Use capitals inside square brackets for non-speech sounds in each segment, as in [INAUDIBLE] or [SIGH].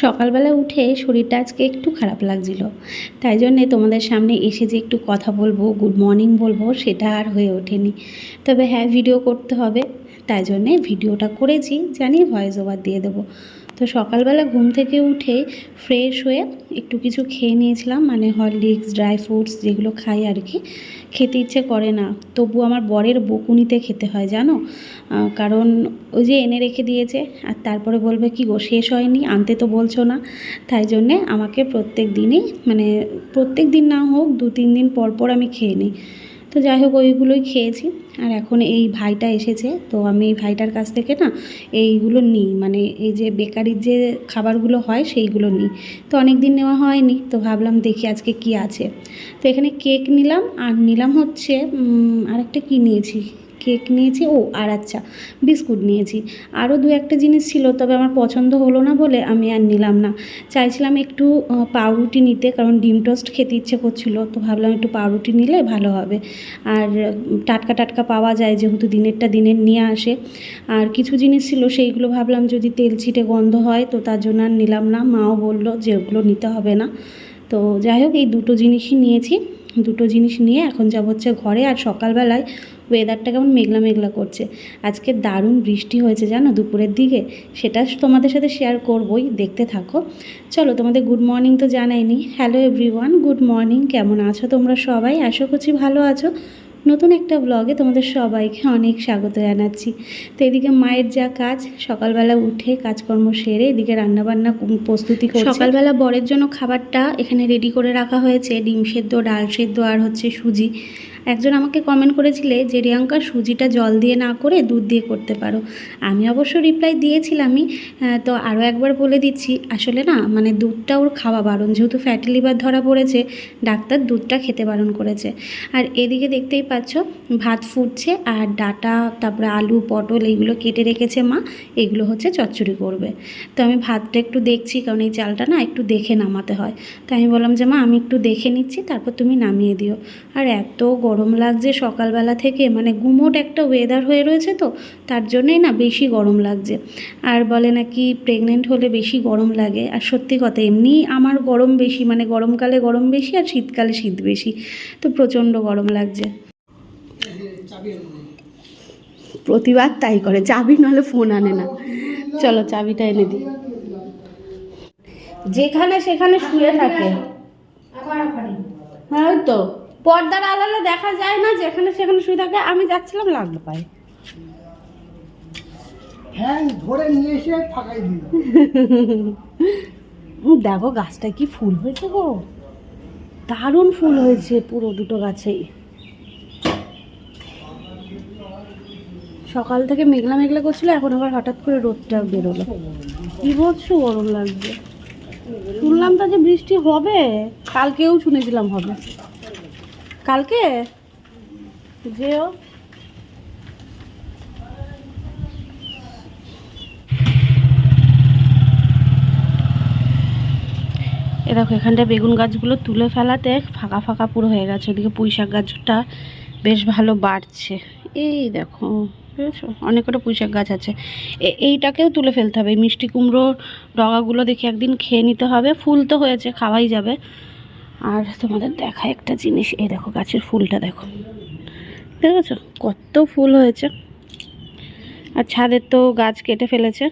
সকালবেলা উঠে শরীরটা আজকে একটু খারাপ লাগছিল। তাই জন্যে তোমাদের সামনে এসে যে একটু কথা বলব গুড মর্নিং বলব, সেটা আর হয়ে ওঠেনি। তবে হ্যাঁ ভিডিও করতে হবে। তাই জন্যে ভিডিওটা করেছি জানি ভয়েস ওভার দিয়ে দেবো। তো সকালবেলা ঘুম থেকে উঠে ফ্রেশ হয়ে একটু কিছু খেয়ে নিয়েছিলাম মানে হরলিক্স ড্রাই ফ্রুটস যেগুলো খাই আর কি। খেতে ইচ্ছে করে না। তবু আমার বরের বকুনিতে খেতে হয়, জানো? কারণ ওই যে এনে রেখে দিয়েছে, আর তারপরে বলবে, কি গো, শেষ হয়নি? আনতে তো বলছো না। তাই জন্যে আমাকে প্রত্যেক দিনই মানে প্রত্যেক দিন না হোক দু তিন দিন পর পর আমি খেয়ে নিই। তো যাই হোক, ওইগুলোই খেয়েছি। আর এখন এই ভাইটা এসেছে, তো আমি এই ভাইটার কাছ থেকে না এইগুলো নিই। মানে এই যে বেকারির যে খাবারগুলো হয়, সেইগুলো নিই। তো অনেক দিন নেওয়া হয়নি, তো ভাবলাম দেখি আজকে কি আছে। তো এখানে কেক নিলাম, আর নিলাম হচ্ছে আরেকটা কি নিয়েছি? কেক নিয়েছি, ও আর আচ্ছা বিস্কুট নিয়েছি। আরও দু একটা জিনিস ছিল, তবে আমার পছন্দ হলো না বলে আমি আর নিলাম না। চাইছিলাম একটু পাউরুটি নিতে, কারণ ডিম টোস্ট খেতে ইচ্ছে করছিল, তো ভাবলাম একটু পাউরুটি নিলে ভালো হবে। আর টাটকা টাটকা পাওয়া যায়, যেহেতু দিনেরটা দিনের নিয়ে আসে। আর কিছু জিনিস ছিল, সেইগুলো ভাবলাম যদি তেল ছিটে গন্ধ হয়, তো তার জন্য আর নিলাম না। মাও বলল যে ওগুলো নিতে হবে না। তো যাই হোক, এই দুটো জিনিসই নিয়েছি। দুটো জিনিস নিয়ে এখন যাব হচ্ছে ঘরে, আর সকালবেলায় ওয়েদারটা কেমন মেঘলা মেঘলা করছে। আজকে দারুণ বৃষ্টি হয়েছে, জানো? দুপুরের দিকে। সেটা তোমাদের সাথে শেয়ার করবই, দেখতে থাকো। চলো, তোমাদের গুড মর্নিং তো জানাইনি। হ্যালো এভরিওয়ান গুড মর্নিং কেমন আছো তোমরা সবাই? আশা করছি ভালো আছো। নতুন একটা ব্লগে তোমাদের সবাইকে অনেক স্বাগত জানাচ্ছি। তো এদিকে মায়ের যা কাজ, সকালবেলা উঠে কাজকর্ম সেরে এদিকে রান্নাবান্না প্রস্তুতি করছে। সকালবেলা বরের জন্য খাবারটা এখানে রেডি করে রাখা হয়েছে। ডিম সেদ্ধ, ডাল সেদ্ধ আর হচ্ছে সুজি। একজন আমাকে কমেন্ট করেছিলে যে, রিয়াঙ্কা, সুজিটা জল দিয়ে না করে দুধ দিয়ে করতে পারো। আমি অবশ্য রিপ্লাই দিয়েছিলামই তো আরও একবার বলে দিচ্ছি, আসলে না মানে দুধটা ওর খাওয়া বারণ। যেহেতু ফ্যাটি লিভার ধরা পড়েছে, ডাক্তার দুধটা খেতে বারণ করেছে। আর এদিকে দেখতেই পাচ্ছ, ভাত ফুটছে আর ডাটা, তারপরে আলু, পটল এইগুলো কেটে রেখেছে মা, এগুলো হচ্ছে চচ্চড়ি করবে। তো আমি ভাতটা একটু দেখছি, কারণ এই চালটা না একটু দেখে নামাতে হয়। তো আমি বললাম যে, মা, আমি একটু দেখে নিচ্ছি, তারপর তুমি নামিয়ে দিও। আর এত গরম লাগছে সকালবেলা থেকে মানে গুমোট একটা ওয়েদার হয়ে রয়েছে তো তার জন্যই না বেশি গরম লাগছে। আর বলে নাকি প্রেগনেন্ট হলে বেশি গরম লাগে আর সত্যি কথা এমনি আমার গরম বেশি মানে গরমকালে গরম বেশি আর শীতকালে শীত বেশি তো প্রচণ্ড গরম লাগছে। প্রতিবাদ তাই করে চাবি নাহলে ফোন আনে না। চলো চাবিটা এনে দিই। যেখানে সেখানে শুয়ে থাকে। হ্যাঁ তো। পর্দার আড়ালে দেখা যায় না যেখানে সেখানে শুয়ে থাকে। আমি যাচ্ছিলাম লাগল পায়ে। হ্যাঁ ধরে নিয়ে এসে ফাঁকাই [LAUGHS] দেখো গাছটা কি ফুল হয়েছে গো। দারুণ ফুল হয়েছে পুরো দুটো গাছেই সকাল থেকে মেঘলা মেঘলা করছিল এখন আবার হঠাৎ করে রোদটা বেরোলো। কি বলছো গরম লাগছে। শুনলাম তো যে বৃষ্টি হবে কালকেও শুনেছিলাম হবে। কালকে? যেও। এ দেখো এখানটা বেগুন গাছগুলো তুলে ফেলাতে ফাঁকা ফাঁকা পুরো হয়ে গেছে। ওদিকে পুঁই শাক গাছটা বেশ ভালো বাড়ছে। এই দেখো অনেক কটা পুঁই শাক গাছ আছে। এইটাকেও তুলে ফেলতে হবে। মিষ্টি কুমড়ো ডগাগুলো দেখে একদিন খেয়ে নিতে হবে। ফুল তো হয়েছে, খাওয়াই যাবে। আর তোমাদের দেখা একটা জিনিস, এই দেখো গাছের ফুলটা দেখো। দেখেছ? কত ফুল হয়েছে। আর ছাদের তো গাছ কেটে ফেলেছে।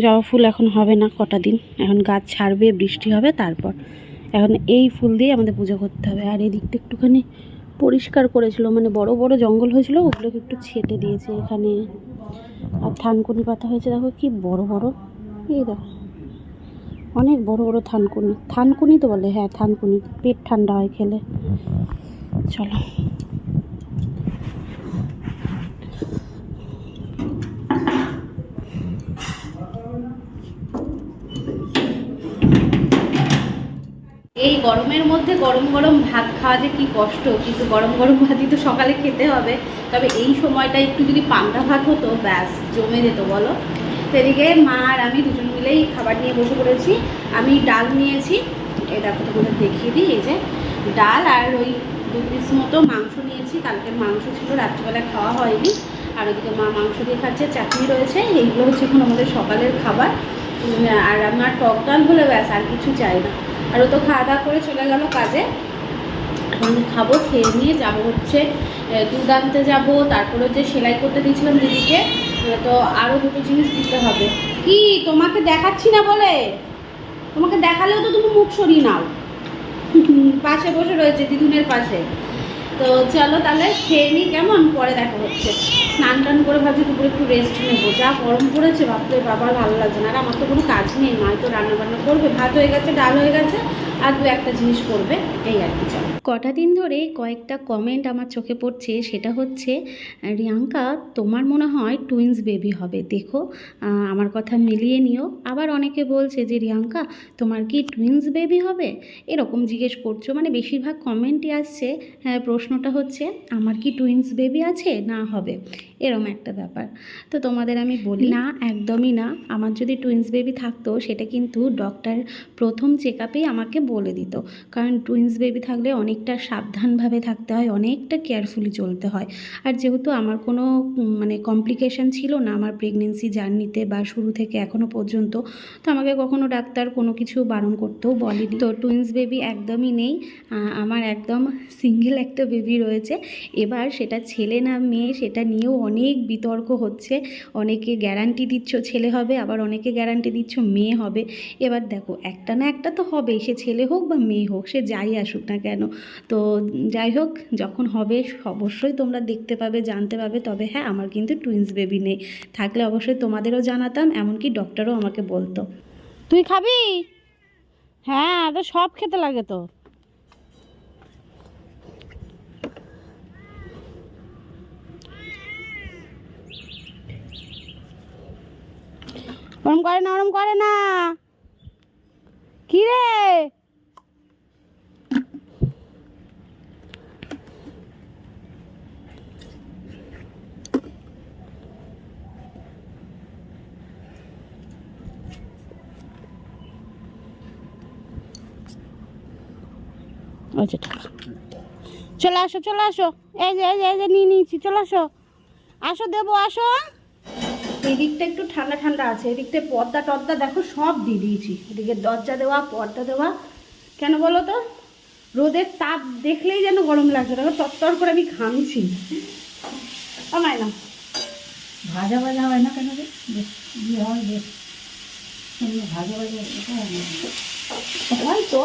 জবা ফুল এখন হবে না কটা দিন। এখন গাছ ছাড়বে, বৃষ্টি হবে, তারপর। এখন এই ফুল দিয়ে আমাদের পুজো করতে হবে। আর এদিকটা একটুখানি পরিষ্কার করেছিল মানে বড় বড় জঙ্গল হয়েছিল, ওগুলোকে একটু ছেটে দিয়েছে এখানে। আর থানকুনি পাতা হয়েছে, দেখো কি বড় বড়। এই দেখো। অনেক বড় বড় থানকুনি। থানকুনি তো বলে হ্যাঁ থানকুনি। পেট ঠান্ডা হয় খেলে। চলো। এই গরমের মধ্যে গরম গরম ভাত খাওয়া যে কি কষ্ট, কিন্তু গরম গরম ভাতই তো সকালে খেতে হবে। তবে এই সময়টা একটু যদি পান্তা ভাত হতো, ব্যাস, জমে যেত, বলো। এদিকে মা আর আমি দুজন মিলেই খাবার নিয়ে বসে পড়েছি। আমি ডাল নিয়েছি। এই দেখো তোমাদের দেখিয়ে দিই, এই যে ডাল আর ওই দু পিস মতো মাংস নিয়েছি। কালকে মাংস ছিল, রাত্রিবেলা খাওয়া হয়নি। আর ওদিকে মা মাংস দিয়ে খাচ্ছে, চাটনি রয়েছে। এইগুলো হচ্ছে এখন আমাদের সকালের খাবার। আর আমার টক ডাল হলে ব্যাস, আর কিছু চাই না। আর ও তো খাওয়া দাওয়া করে চলে গেল কাজে। এখন খাব, খেয়ে নিয়ে যাব হচ্ছে দুধ আনতে যাব। তারপরে হচ্ছে সেলাই করতে দিয়েছিলাম দিদিকে। তো আরও দুটো জিনিস দিতে হবে। কি? তোমাকে দেখাচ্ছি না বলে? তোমাকে দেখালেও তো তুমি মুখ সরিয়ে নাও। পাশে বসে রয়েছে দিদুনের পাশে। তো চলো তাহলে খেয়ে নিই কেমন? পরে দেখা হচ্ছে। স্নান টান করে ভাবছি দুপুরে একটু রেস্ট নেব। যা গরম পড়েছে ভাবতে বাবার ভালো লাগছে না। আর আমার তো কোনো কাজ নেই। মা তো রান্না বান্না করবে, ভাত হয়ে গেছে, ডাল হয়ে গেছে। আর দু একটা জিনিস করবে এই আর কি কটা দিন ধরে কয়েকটা কমেন্ট আমার চোখে পড়ছে সেটা হচ্ছে রিয়াঙ্কা তোমার মনে হয় টুইন্স বেবি হবে দেখো আমার কথা মিলিয়ে নিও। আবার অনেকে বলছে যে রিয়াঙ্কা তোমার কি টুইন্স বেবি হবে? এরকম জিজ্ঞেস করছ মানে বেশিরভাগ কমেন্টই আসছে হ্যাঁ, প্রশ্নটা হচ্ছে আমার কি টুইন্স বেবি আছে? না হবে। এরম একটা ব্যাপার। তো তোমাদের আমি বলি না, একদমই না। আমার যদি টুইন্স বেবি থাকতো, সেটা কিন্তু ডক্টর প্রথম চেক আপেই আমাকে বলে দিত। কারণ টুইন্স বেবি থাকলে অনেকটা সাবধানভাবে থাকতে হয়, অনেকটা কেয়ারফুলি চলতে হয়। আর যেহেতু আমার কোনো মানে কমপ্লিকেশন ছিল না আমার প্রেগনেন্সি জার্নিতে বা শুরু থেকে এখনও পর্যন্ত, তো আমাকে কখনো ডাক্তার কোনো কিছু বারণ করতেও বলেনি। তো টুইন্স বেবি একদমই নেই। আমার একদম সিঙ্গেল একটা বেবি রয়েছে। এবার সেটা ছেলে না মেয়ে, সেটা নিয়েও অনেক বিতর্ক হচ্ছে। অনেকে গ্যারান্টি দিচ্ছ, ছেলে হবে, আবার অনেকে গ্যারান্টি দিচ্ছ, মেয়ে হবে। এবার দেখো, একটা না একটা তো হবে সে ছেলে হোক বা মেয়ে হোক, সে যাই আসুক না কেন। তো যাই হোক, যখন হবে, অবশ্যই তোমরা দেখতে পাবে, জানতে পাবে। তবে হ্যাঁ আমার কিন্তু টুইন্স বেবি নেই। থাকলে অবশ্যই তোমাদেরও জানাতাম, এমনকি ডক্টরও আমাকে বলতো। তুই খাবি? হ্যাঁ তো সব খেতে লাগে তো। ওরম করে না, ওরম করে না। কি রে চলে আসো চলে আসো। এই যে এই যে নিয়ে নিয়েছি, চলে আসো। আসো, দেবো, আসো। এই দিকটা একটু ঠান্ডা ঠান্ডা আছে এদিকটা পর্দা টর্দা দেখো সব দিয়ে দিয়েছি। এদিকে দরজা দেওয়া পর্দা দেওয়া। কেন বলো তো? রোদের তাপ দেখলেই যেন গরম লাগছে দেখো তত্তর করে আমি ঘামছি। আমায় না ভাজা ভাজা হয় না কেন রে? হয় বেশ ভাজা ভাজা হয়। হয়তো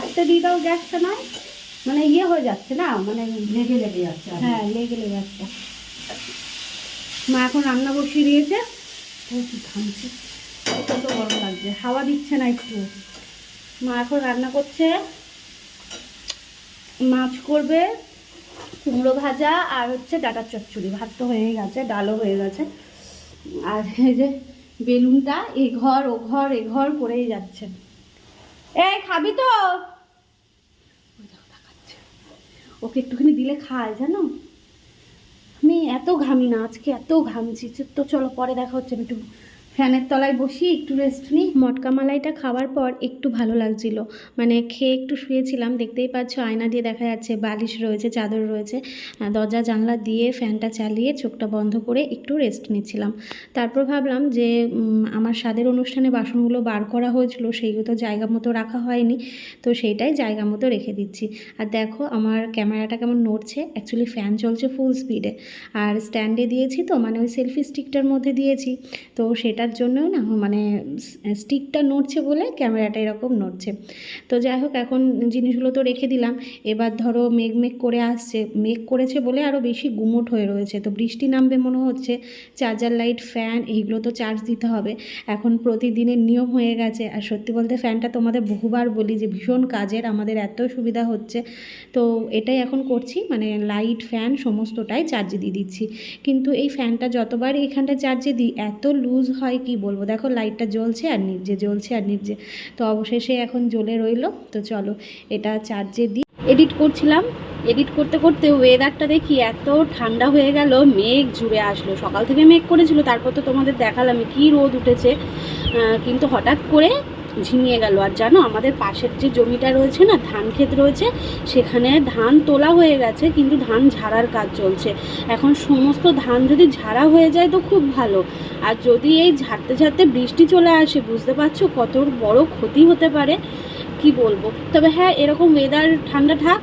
একটা দিয়ে দাও গ্যাসটা নয় মানে ইয়ে হয়ে যাচ্ছে না মানে লেগে লেগে যাচ্ছে। হ্যাঁ লেগে লেগে যাচ্ছে। মা এখন রান্না বসিয়ে দিয়েছে। ও কত গরম লাগছে। হাওয়া দিচ্ছে না একটু। মা এখন রান্না করছে। মাছ করবে, কুমড়ো ভাজা আর হচ্ছে ডাটার চচ্চড়ি। ভাত তো হয়ে গেছে, ডালও হয়ে গেছে। আর এই যে বেলুনটা, এ ঘর, ও ঘর, এ ঘর করেই যাচ্ছে। এই খাবি তো। ওকে একটুখানি দিলে খায়, জানো? আমি এত ঘামি না আজকে এত ঘামছি। তো চলো পরে দেখা হচ্ছে আমি একটু ফ্যানের তলায় বসি, একটু রেস্ট নিই। মটকা মালাইটা খাওয়ার পর একটু ভালো লাগছিল। মানে খেয়ে একটু শুয়েছিলাম, দেখতেই পাচ্ছ আয়না দিয়ে দেখা যাচ্ছে বালিশ রয়েছে, চাদর রয়েছে। দরজা, জানলা দিয়ে ফ্যানটা চালিয়ে চোখটা বন্ধ করে একটু রেস্ট নিচ্ছিলাম। তারপর ভাবলাম যে আমার স্বাদের অনুষ্ঠানে বাসনগুলো বার করা হয়েছিল, সেইগুলো তো জায়গা মতো রাখা হয়নি, তো সেইটাই জায়গা মতো রেখে দিচ্ছি। আর দেখো, আমার ক্যামেরাটা কেমন নড়ছে অ্যাকচুয়ালি ফ্যান চলছে ফুল স্পিডে আর স্ট্যান্ডে দিয়েছি তো মানে ওই সেলফি স্টিকটার মধ্যে দিয়েছি, তো সেটার জন্যও না মানে স্টিকটা নড়ছে বলে ক্যামেরাটা এরকম নড়ছে। তো যাই হোক, এখন জিনিসগুলো তো রেখে দিলাম। এবার ধরো মেঘ মেঘ করে আসছে, মেঘ করেছে বলে আরও বেশি গুমোট হয়ে রয়েছে। তো বৃষ্টি নামবে মনে হচ্ছে, চার্জার লাইট, ফ্যান, এইগুলো তো চার্জ দিতে হবে। এখন প্রতিদিনের নিয়ম হয়ে গেছে। আর সত্যি বলতে ফ্যানটা তোমাদের বহুবার বলি যে ভীষণ কাজের, আমাদের এত সুবিধা হচ্ছে। তো এটাই এখন করছি মানে লাইট, ফ্যান সমস্তটাই চার্জে দিয়ে দিচ্ছি। কিন্তু এই ফ্যানটা যতবার এইখানটা চার্জে দিই, এত লুজ হয় কি বলব? দেখো লাইটটা জ্বলছে আর নিভছে জ্বলছে আর নিভছে তো অবশেষে এখন জ্বলে রইল। তো চলো, এটা চার্জে দিই এডিট করছিলাম। এডিট করতে করতে ওয়েদারটা দেখি এত ঠান্ডা হয়ে গেল, মেঘ জুড়ে আসলো। সকাল থেকে মেঘ করেছিল, তারপর তো তোমাদের দেখালাম কি রোদ উঠেছে। কিন্তু হঠাৎ করে ঝিমিয়ে গেল। আর জানো, আমাদের পাশের যে জমিটা রয়েছে না, ধান ক্ষেত রয়েছে, সেখানে ধান তোলা হয়ে গেছে, কিন্তু ধান ঝাড়ার কাজ চলছে। এখন সমস্ত ধান যদি ঝাড়া হয়ে যায় তো খুব ভালো। আর যদি এই ঝাড়তে ঝাড়তে বৃষ্টি চলে আসে, বুঝতে পারছ? কত বড় ক্ষতি হতে পারে। কি বলব? তবে হ্যাঁ এরকম ওয়েদার ঠান্ডা থাক।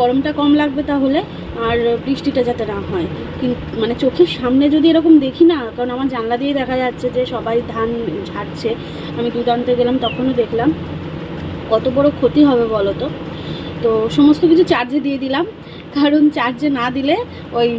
গরমটা কম লাগবে তাহলে আর বৃষ্টিটা যাতে না হয়। কিন্তু মানে চোখের সামনে যদি এরকম দেখি না, কারণ আমার জানলা দিয়ে দেখা যাচ্ছে যে সবাই ধান ঝাড়ছে, আমি দুধ আনতে গেলাম, তখনও দেখলাম। কত বড় ক্ষতি হবে বলো তো তো সমস্ত কিছু চার্জে দিয়ে দিলাম। কারণ চার্জে না দিলে ওই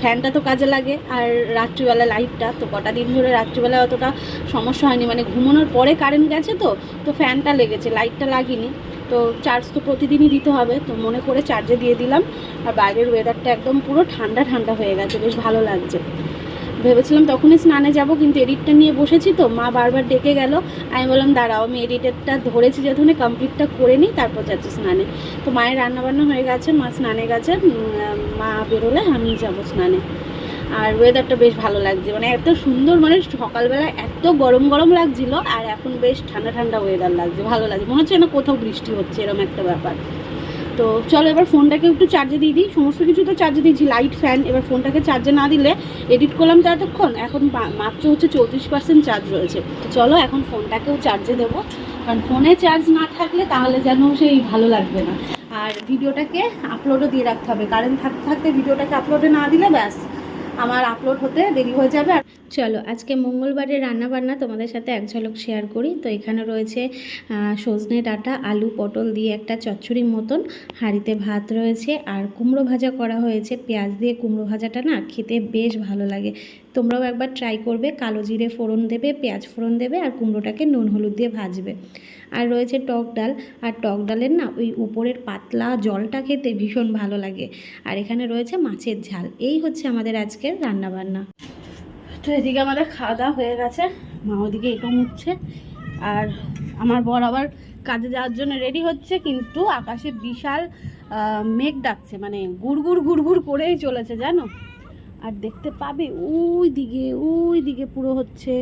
ফ্যানটা তো কাজে লাগে আর রাত্রিবেলা লাইটটা, তো কটা দিন ধরে রাত্রিবেলা অতটা সমস্যা হয়নি। মানে ঘুমানোর পরে কারেন্ট গেছে তো তো ফ্যানটা লেগেছে, লাইটটা লাগিনি। তো চার্জ তো প্রতিদিনই দিতে হবে, তো মনে করে চার্জে দিয়ে দিলাম। আর বাইরের ওয়েদারটা একদম পুরো ঠান্ডা ঠান্ডা হয়ে গেছে, বেশ ভালো লাগছে। ভেবেছিলাম তখনই স্নানে যাব, কিন্তু এডিটটা নিয়ে বসেছি তো। মা বারবার ডেকে গেল। আমি বললাম, দাঁড়াও, আমি এডিটেরটা ধরেছি যখন কমপ্লিটটা করে নিই, তারপর যাচ্ছি স্নানে। তো মায়ের রান্নাবান্না হয়ে গেছে, মা স্নানে গেছে মা বেরোলে আমি যাব স্নানে। আর ওয়েদারটা বেশ ভালো লাগছে মানে এত সুন্দর মানে সকালবেলা এত গরম গরম লাগছিল, আর এখন বেশ ঠান্ডা ঠান্ডা ওয়েদার লাগছে, ভালো লাগছে। মনে হচ্ছে না কোথাও বৃষ্টি হচ্ছে এরকম একটা ব্যাপার। তো চলো এবার ফোনটাকে একটু চার্জে দিয়ে দিই। সমস্ত কিছু তো চার্জে দিয়েছি লাইট ফ্যান এবার ফোনটাকে চার্জে না দিলে এডিট করলাম তো এতক্ষণ এখন মাত্র হচ্ছে চৌত্রিশ পার্সেন্ট চার্জ রয়েছে। চলো এখন ফোনটাকেও চার্জে দেবো। কারণ ফোনে চার্জ না থাকলে তাহলে যেন সেই ভালো লাগবে না। আর ভিডিওটাকে আপলোডও দিয়ে রাখতে হবে। কারেন্ট থাকতে থাকতে ভিডিওটাকে আপলোডে না দিলে ব্যাস। আমার আপলোড হতে দেরি হয়ে যাবে আর চলো, আজকে মঙ্গলবারের রান্না বান্না তোমাদের সাথে এক ঝলক শেয়ার করি। তো এখানে রয়েছে সজনে ডাটা, আলু, পটল দিয়ে একটা চচ্চড়ির মতন, হাঁড়িতে ভাত রয়েছে, আর কুমড়ো ভাজা করা হয়েছে। পেঁয়াজ দিয়ে কুমড়ো ভাজাটা না খেতে বেশ ভালো লাগে। তোমরাও একবার ট্রাই করবে, কালো জিরে ফোড়ন দেবে, পেঁয়াজ ফোড়ন দেবে আর কুমড়োটাকে নুন হলুদ দিয়ে ভাজবে। আর রয়েছে টক ডাল, আর টক ডালের না ওই উপরের পাতলা জলটা খেতে ভীষণ ভালো লাগে। আর এখানে রয়েছে মাছের ঝাল, এই হচ্ছে আমাদের আজকের রান্না বান্না তো এদিকে আমাদের খাওয়া দাওয়া হয়ে গেছে, মা ওদিকে এটো মুচ্ছে। আর আমার বর আবার কাজে যাওয়ার জন্য রেডি হচ্ছে, কিন্তু আকাশে বিশাল মেঘ ডাকছে মানে গুড় গুড় গুড় গুড় করেই চলেছে, জানো? আর দেখতে পাবে, ওই দিকে ওই দিকে পুরো হচ্ছে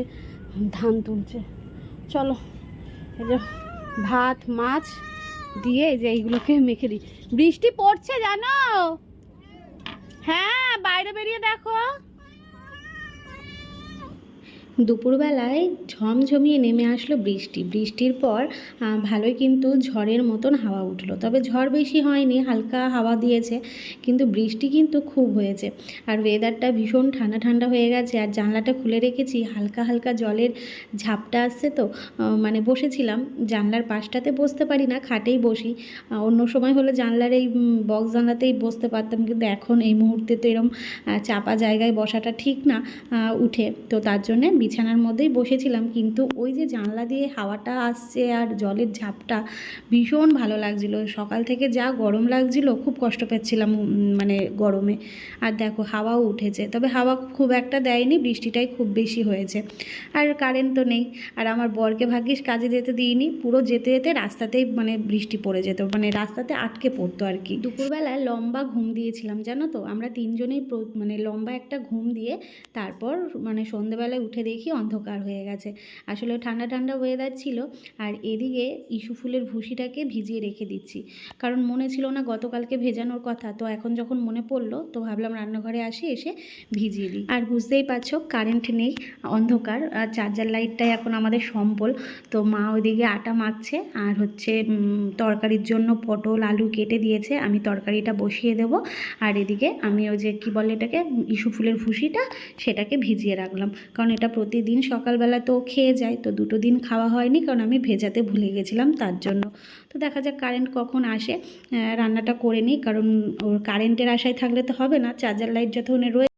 ধান তুলছে। চলো, এই যে ভাত, মাছ দিয়ে যে এইগুলোকে মেখে দিই। বৃষ্টি পড়ছে জানো? হ্যাঁ বাইরে বেরিয়ে দেখো। দুপুরবেলায় ঝমঝমিয়ে নেমে আসলো বৃষ্টি। বৃষ্টির পর ভালোই কিন্তু ঝড়ের মতন হাওয়া উঠল। তবে ঝড় বেশি হয়নি, হালকা হাওয়া দিয়েছে, কিন্তু বৃষ্টি কিন্তু খুব হয়েছে। আর ওয়েদারটা ভীষণ ঠান্ডা ঠান্ডা হয়ে গেছে, আর জানলাটা খুলে রেখেছি, হালকা হালকা জলের ঝাপটা আসছে তো মানে বসেছিলাম। জানলার পাশটাতে বসতে পারি না, খাটেই বসি। অন্য সময় হলে জানলার এই বক্স জানলাতেই বসতে পারতাম, কিন্তু এখন এই মুহূর্তে তো এরম চাপা জায়গায় বসাটা ঠিক না উঠে। তো তার জন্যে বিছানার মধ্যেই বসেছিলাম, কিন্তু ওই যে জানলা দিয়ে হাওয়াটা আসছে আর জলের ঝাপটা ভীষণ ভালো লাগছিল। সকাল থেকে যা গরম লাগছিল, খুব কষ্ট পাচ্ছিলাম মানে গরমে। আর দেখো, হাওয়াও উঠেছে। তবে হাওয়া খুব একটা দেয়নি, বৃষ্টিটাই খুব বেশি হয়েছে। আর কারেন্ট তো নেই। আর আমার বরকে ভাগ্যিস কাজে যেতে দিইনি। পুরো যেতে যেতে রাস্তাতেই মানে বৃষ্টি পড়ে যেত মানে রাস্তাতে আটকে পড়তো আর কি। দুপুরবেলা লম্বা ঘুম দিয়েছিলাম, জানো তো? আমরা তিনজনেই মানে লম্বা একটা ঘুম দিয়ে তারপর মানে সন্ধেবেলায় উঠে দেখি অন্ধকার হয়ে গেছে। আসলে ঠান্ডা ঠান্ডা ওয়েদার ছিল আর এদিকে ইস্যু ফুলের ভুসিটাকে ভিজিয়ে রেখে দিচ্ছি। কারণ মনে ছিল না গতকালকে ভেজানোর কথা, তো এখন যখন মনে পড়ল, তো ভাবলাম রান্নাঘরে আসি, এসে ভিজিয়ে দিই। আর বুঝতেই পারছ কারেন্ট নেই, অন্ধকার, আর চার্জার লাইটটাই এখন আমাদের সম্বল। তো মা ওইদিকে আটা মাখছে, আর হচ্ছে তরকারির জন্য পটল, আলু কেটে দিয়েছে। আমি তরকারিটা বসিয়ে দেব, আর এদিকে আমি ওই যে কী বলে এটাকে, ইস্যু ফুলের ভুসিটা, সেটাকে ভিজিয়ে রাখলাম। কারণ এটা প্রতিদিন সকালবেলা তো খেয়ে যায়, তো দুটো দিন খাওয়া হয়নি কারণ আমি ভেজাতে ভুলে গেছিলাম তার জন্য। তো দেখা যাক কারেন্ট কখন আসে। রান্নাটা করে নিই কারণ ওর কারেন্টের আশায় থাকলে তো হবে না চার্জার লাইট যতক্ষণে রয়েছে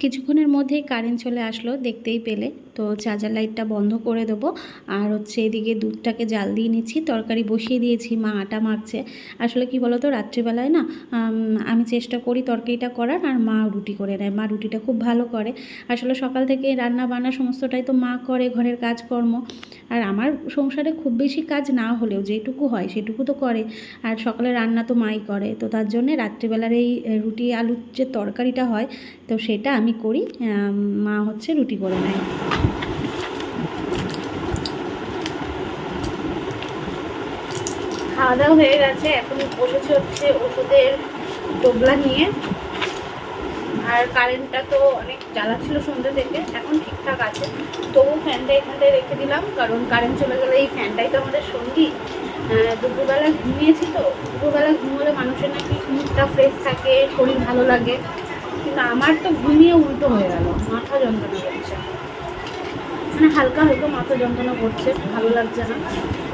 কিছুক্ষণের মধ্যেই কারেন্ট চলে আসলো, দেখতেই পেলে। তো চার্জার লাইটটা বন্ধ করে দেব। আর হচ্ছে এদিকে দুধটাকে জাল দিয়ে নিচ্ছি, তরকারি বসিয়ে দিয়েছি, মা আটা মাখছে। আসলে কি বলতো, রাত্রিবেলায় না আমি চেষ্টা করি তরকারিটা করার, আর মা রুটি করে নেয়। মা রুটিটা খুব ভালো করে। আসলে সকাল থেকে রান্না বান্না সমস্তটাই তো মা করে, ঘরের কাজকর্ম। আর আমার সংসারে খুব বেশি কাজ না হলেও যেটুকু হয় সেটুকু তো করে। আর সকালে রান্না তো মাই করে। তো তার জন্যে রাত্রিবেলার এই রুটি, আলুর যে তরকারিটা হয়, তো সেটা আমি করি। মা হচ্ছে রুটি করে নেয়। খাওয়া দাওয়া হয়ে গেছে। এখন বসেছে হচ্ছে ওষুধের টোবলা নিয়ে। আর কারেন্টটা তো অনেক জ্বালা ছিল সন্ধ্যে থেকে, এখন ঠিকঠাক আছে। তবু ফ্যানটা এখানটায় রেখে দিলাম, কারণ কারেন্ট চলে গেলে এই ফ্যানটাই তো আমাদের সঙ্গী। দুপুরবেলা ঘুমিয়েছি তো, দুপুরবেলা ঘুমোলে মানুষের নাকি মুখটা ফ্রেশ থাকে, শরীর ভালো লাগে। কিন্তু আমার তো ঘুমিয়ে উল্টো হয়ে গেল, মাথা যন্ত্রণা করছে। মানে হালকা হালকা মাথা যন্ত্রণা করছে, ভালো লাগছে না।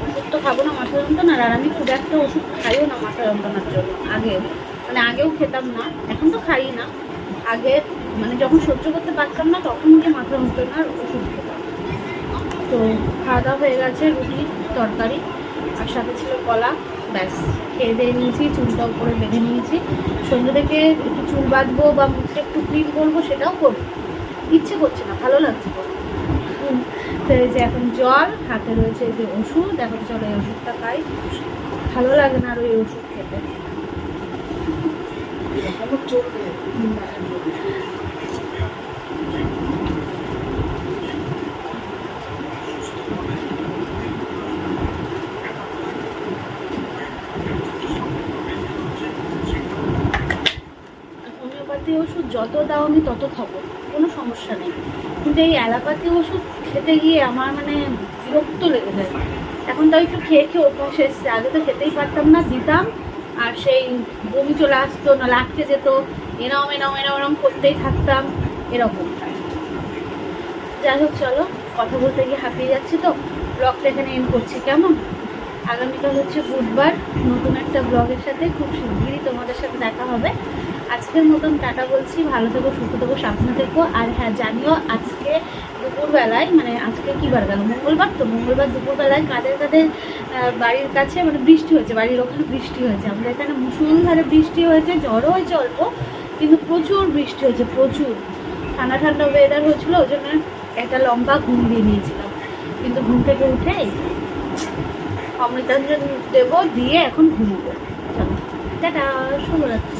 ওষুধ তো খাব না মাথা যন্ত্রণার আর আমি খুব একটা ওষুধ খাইও না মাথা যন্ত্রণার জন্য, আগে। মানে আগেও খেতাম না, এখন তো খাই না। আগে মানে যখন সহ্য করতে পারতাম না তখন গিয়ে মাথা যন্ত্রণার ওষুধ খেতাম। তো খাওয়া দাওয়া হয়ে গেছে রুটি তরকারি আর সাথে ছিল কলা ব্যাস। খেয়ে দিয়ে নিয়েছি চুলটা উপরে বেঁধে নিয়েছি। সন্ধ্যে থেকে একটু চুল বাঁধবো বা মুখটা একটু ক্লিন করব সেটাও করব। ইচ্ছে করছে না ভালো লাগছে। তো এই যে এখন জল হাতে রয়েছে যে ওষুধ এখন চলো এই ওষুধটা খাই। ভালো লাগে না আর ওই ওষুধ খেতে। ওষুধ যত দাও আমি তত খাব কোনো সমস্যা নেই। কিন্তু এই অ্যালোপ্যাথি ওষুধ খেতে গিয়ে আমার মানে বিরক্ত লেগে যায়। এখন তো একটু খেয়ে খেয়ে অভ্যাস এসছে, আগে তো খেতেই পারতাম না, দিতাম, আর সেই বমি চলে আসতো না আটকে যেত। এরম এরম এরম এরম করতেই থাকতাম, এরকম। যাই হোক, চলো, কথা বলতে গিয়ে হাঁপিয়ে যাচ্ছি তো। ব্লগটা এখানে এন্ড করছি, কেমন? আগামীকাল হচ্ছে বুধবার, নতুন একটা ব্লগের সাথে খুব শিগগিরই তোমাদের সাথে দেখা হবে। আজকের মতন টাটা বলছি, ভালো থেকো, সুস্থ থেকো, সাবধানে থেকো। আর হ্যাঁ জানিও আজকে দুপুরবেলায় মানে আজকে কী বার গেল? মঙ্গলবার তো, মঙ্গলবার দুপুরবেলায় কাদের কাদের বাড়ির কাছে মানে বৃষ্টি হয়েছে, বাড়ির ওখানে বৃষ্টি হয়েছে। আমাদের এখানে মুসুলধারে বৃষ্টি হয়েছে, ঝড়ও হয়েছে অল্প। কিন্তু প্রচুর বৃষ্টি হয়েছে, প্রচুর। ঠান্ডা ঠান্ডা ওয়েদার হয়েছিল, ওই জন্য একটা লম্বা ঘুম দিয়ে নিয়েছিলাম। কিন্তু ঘুম থেকে উঠে অমৃতাঞ্জন দেবো দিয়ে এখন ঘুমবো। চলো, টাটা, শুভরাত্রি।